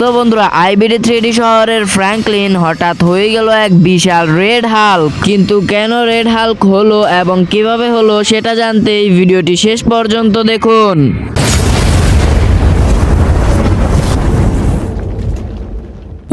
তো বন্ধুরা IBD three D শহরের ফ্র্যাঙ্কলিন হঠাৎ হয়ে গেল এক বিশাল রেড হাল্ক কিন্তু কেন রেড হাল্ক হলো এবং কীভাবে হলো সেটা জানতে এই ভিডিওটি শেষ পর্যন্ত দেখুন।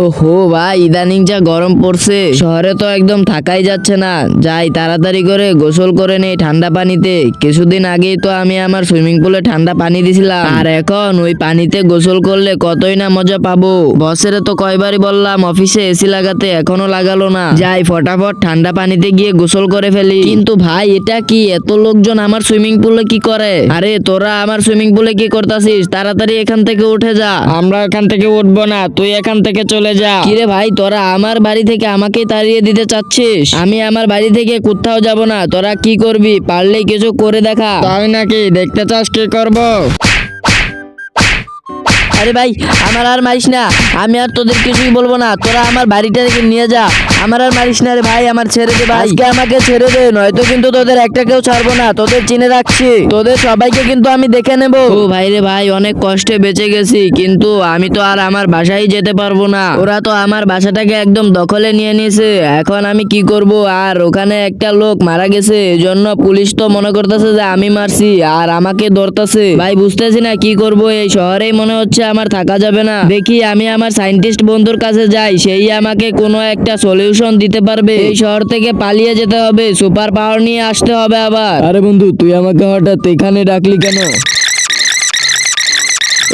ওহো ভাই, ইদানিং যা গরম পড়ছে। শহরে তো একদম থাকাই যাচ্ছে না। যাই তাড়াতাড়ি করে গোসল করে নেই ঠান্ডা পানিতে। কিছুদিন আগেই তো আমি আমার সুইমিং পুলে ঠান্ডা পানি দিছিলাম। আর এখন ওই পানিতে গোসল করলে কতই না মজা পাবো। বসের তো কয়বারই বললাম, অফিসে এসি লাগাতে এখনও লাগালো না। যাই ফটাফট ঠান্ডা পানিতে গিয়ে গোসল করে ফেলি। কিন্তু ভাই, এটা কি? এত লোকজন আমার সুইমিং পুলে কি করে? আরে তোরা আমার সুইমিং পুলে কি করতাছিস? তাড়াতাড়ি এখান থেকে উঠে যা। আমরা এখান থেকে উঠবো না, তুই এখান থেকে চলে যা। কিরে ভাই তোরা আমার বাড়ি থেকে আমাকে তাড়িয়ে দিতে চাচ্ছিস? আমি আমার বাড়ি থেকে কোথাও যাব না। তোরা কি করবি? পারলে কিছু করে দেখা। তাই নাকি? দেখতে চাস কি করব? আরে ভাই আমার আর মারিস না। আমি আর তোদের কিছুই বলব না। তোরা আমার বাড়িটা থেকে নিয়ে যা। আমার আর মারিস না রে ভাই আমার ছেড়ে দে ভাই। আজকে আমাকে ছেড়ে দে নয়তো কিন্তু তোদের একটা কেউ ছাড়বো না। তোদের চিনে রাখছি। তোদের সবাইকে কিন্তু আমি দেখে নেব। ও ভাই রে ভাই অনেক কষ্টে বেঁচে গেছি কিন্তু আমি তো আর আমার বাসায় যেতে পারব না। ওরা তো আমার বাসাটাকে একদম দখলে নিয়ে নিয়েছে। এখন আমি কি করব? আর ওখানে একটা লোক মারা গেছে। এজন্য পুলিশ তো মনে করতেছে যে আমি মারছি আর আমাকে ধরতেছে। ভাই বুঝতেছি না কি করব? এই শহরেই মনে হচ্ছে আমার থাকা যাবে না। দেখি আমি আমার সাইন্টিস্ট বন্ধুর কাছে যাই, সেই আমাকে কোনো একটা সলিউশন দিতে পারবে। এই শহর থেকে পালিয়ে যেতে হবে, সুপার পাওয়ার নিয়ে আসতে হবে আবার। আরে বন্ধু, তুই আমাকে হঠাৎ এখানে ডাকলি কেন?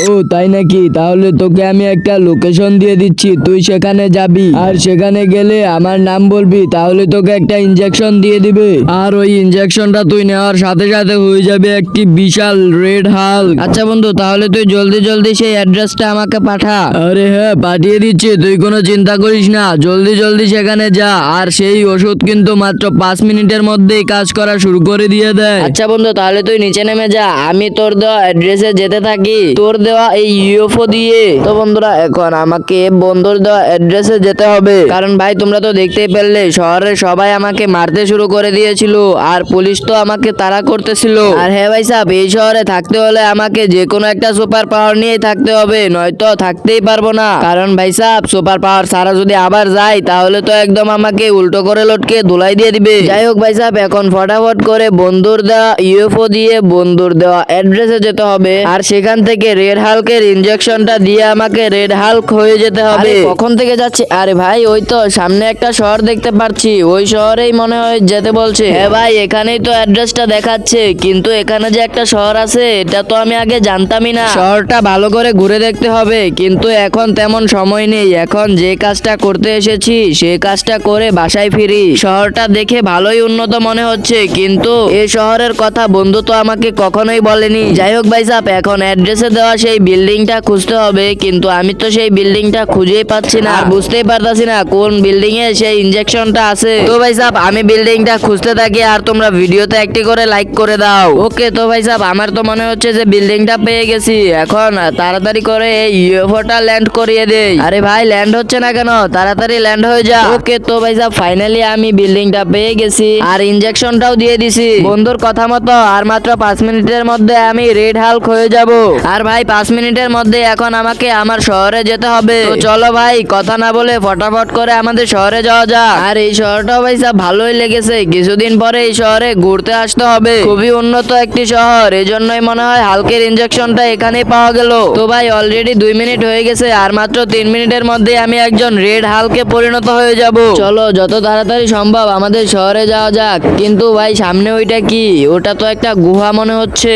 ও, তাই নাকি? তাহলে তোকে আমি একটা লোকেশন দিয়ে দিচ্ছি। তুই সেখানে যাবি। আর সেখানে গেলে আমার নাম বলবি, তাহলে তোকে একটা ইনজেকশন দিয়ে দিবে। আর ওই ইনজেকশনটা তুই নেওয়ার সাথে সাথে হয়ে যাবে একটি বিশাল রেড হাল আচ্ছা বন্ধু, তাহলে তুই জলদি জলদি সেই অ্যাড্রেসটা আমাকে পাঠা। আরে হ্যাঁ পাঠিয়ে দিচ্ছি, তুই কোনো চিন্তা করিস না। জলদি জলদি সেখানে যা। আর সেই ওষুধ কিন্তু মাত্র পাঁচ মিনিটের মধ্যেই কাজ করা শুরু করে দিয়ে দেয়। আচ্ছা বন্ধু, তাহলে তুই নিচে নেমে যা। আমি তোর দেওয়া অ্যাড্রেসে যেতে থাকি। তোর দেওয়া এই ইউএফও দিয়ে। তো বন্ধুরা, এখন আমাকে বন্ধুর দেওয়া অ্যাড্রেসে যেতে হবে। কারণ ভাই, তোমরা তো দেখতেই পেলে, শহরের সবাই আমাকে মারতে শুরু করে দিয়েছিল। আর পুলিশ তো আমাকে তাড়া করতেছিল। আর হ্যাঁ ভাই সাহেব, এই শহরে থাকতে হলে আমাকে যে কোনো একটা সুপার পাওয়ার নিয়েই থাকতে হবে। নয়তো থাকতেই পারব না। কারণ ভাই সাহেব সুপার পাওয়ার সারা যদি আবার যায় তাহলে তো একদম আমাকে উল্টো করে লটকে ধুলাই দিয়ে দিবে। যাই হোক ভাই সাহেব, এখন ফটাফট করে বন্ধুর দেওয়া ইউএফও দিয়ে বন্ধুর দেওয়া অ্যাড্রেসে যেতে হবে। আর সেখান থেকে রেড হাল্কের ইনজেকশনটা দিয়ে আমাকে রেড হাল্ক হয়ে যেতে হবে। কখন থেকে যাচ্ছে? আরে ভাই ওই তো সামনে একটা শহর দেখতে পাচ্ছি। ওই শহরেই মনে হয় যেতে বলছে। হ্যাঁ ভাই এখানেই তো অ্যাড্রেসটা দেখাচ্ছে। কিন্তু এখানে যে একটা শহর আছে এটা তো আমি আগে জানতামই না। শহরটা ভালো করে ঘুরে দেখতে হবে কিন্তু এখন তেমন সময় নেই। এখন যে কাজটা করতে এসেছি সেই কাজটা করে বাসায় ফিরি। শহরটা দেখে ভালোই উন্নত মনে হচ্ছে কিন্তু এই শহরের কথা বন্ধু তো আমাকে কখনোই বলেনি। যাই হোক ভাই সাহেব এখন অ্যাড্রেসে দেওয়া সেই বিল্ডিংটা খুঁজতে হবে কিন্তু আমি তো সেই বিল্ডিংটা খুঁজেই পাচ্ছি না। আর বুঝতেই পারতাছি না কোন বিল্ডিং এ সেই ইনজেকশনটা আছে। তো ভাই সাহেব আমি বিল্ডিংটা খুঁজতে থাকি আর তোমরা ভিডিওতে একটি করে লাইক করে দাও। ওকে তো ভাই সাহেব আমার তো মনে হচ্ছে যে বিল্ডিংটা পেয়ে গেছি। এখন তাড়াতাড়ি করে এই ইউএফওটা ল্যান্ড করিয়ে দেই। আরে ভাই ল্যান্ড হচ্ছে না কেন? তাড়াতাড়ি ল্যান্ড হয়ে যা। ওকে তো ভাই সাহেব ফাইনালি আমি বিল্ডিংটা পেয়ে গেছি। আর ইনজেকশনটাও দিয়ে দিছি। বন্ধুর কথা মতো আর মাত্র পাঁচ মিনিটের মধ্যে আমি রেড হাল্ক হয়ে যাব। আর ভাই পাঁচ মিনিটের মধ্যে এখন আমাকে আমার শহরে যেতে হবে। তো চলো ভাই কথা না বলে ফটাফট করে আমাদের শহরে যাওয়া যাক। আর এই শহরটাও ভাই সাহেব ভালোই লেগেছে। কিছুদিন পরে এই শহরে ঘুরতে আসতে হবে। খুবই উন্নত একটি শহর এই জন্যই মনে হয় হালকের ইনজেকশনটা এখানেই পাওয়া গেল। তো ভাই অলরেডি দুই মিনিট হয়ে গেছে আর মাত্র তিন মিনিটের মধ্যে আমি একজন রেড হালকে পরিণত হয়ে যাব। চলো যত তাড়াতাড়ি সম্ভব আমাদের শহরে যাওয়া যাক। কিন্তু ভাই সামনে ওইটা কি? ওটা তো একটা গুহা মনে হচ্ছে।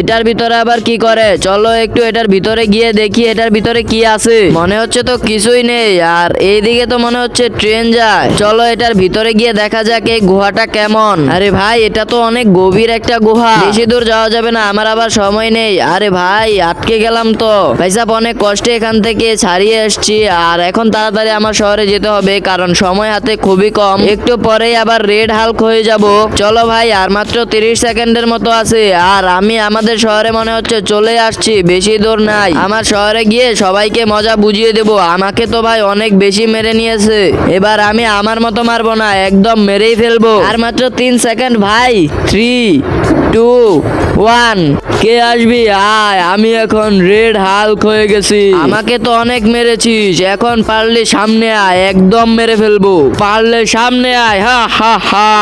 এটার ভিতরে আবার কি করে? চলো একটু এটার ভিতরে গিয়ে দেখি এটার ভিতরে কি আছে। মনে হচ্ছে তো কিছুই নেই, আর এইদিকে তো মনে হচ্ছে ট্রেন যায়। চলো এটার ভিতরে গিয়ে দেখা যাক এই গুহাটা কেমন। আরে ভাই, এটা তো অনেক গভীর একটা গুহা। বেশি দূর যাওয়া যাবে না, আমার আবার সময় নেই। আরে ভাই, আটকে গেলাম তো। ভাই সাহেব অনেক কষ্টে এখান থেকে ছাড়িয়ে এসছি, আর এখন তাড়াতাড়ি আমার শহরে যেতে হবে, কারণ সময় হাতে খুবই কম। একটু পরেই আবার রেড হাল্ক হয়ে যাব। চলো ভাই, আর মাত্র তিরিশ সেকেন্ডের মতো আছে, আর আমি আমাদের আমাদের শহরে মনে হচ্ছে চলে আসছি, বেশি দূর নাই। আমার শহরে গিয়ে সবাইকে মজা বুঝিয়ে দেব। আমাকে তো ভাই অনেক বেশি মেরে নিয়েছে। এবার আমি আমার মতো মারবো না, একদম মেরেই ফেলব। আর মাত্র তিন সেকেন্ড, ভাই। থ্রি টু ওয়ান কে আসবি? আয়, আমি এখন রেড হাল্ক হয়ে গেছি। আমাকে তো অনেক মেরেছিস। এখন পারলে সামনে আয়, একদম মেরে ফেলব। পারলে সামনে আয়, হা হা হা।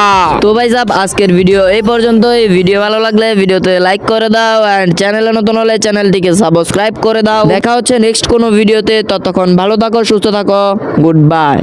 তো ভাই সাব, আজকের ভিডিও এই পর্যন্ত এই ভিডিও ভালো লাগলে ভিডিওতে লাইক করে দাও এন্ড চ্যানেলে নতুন হলে চ্যানেলটিকে সাবস্ক্রাইব করে দাও। দেখা হচ্ছে নেক্সট কোনো ভিডিওতে ততক্ষণ ভালো থাকো, সুস্থ থাকো। Good bye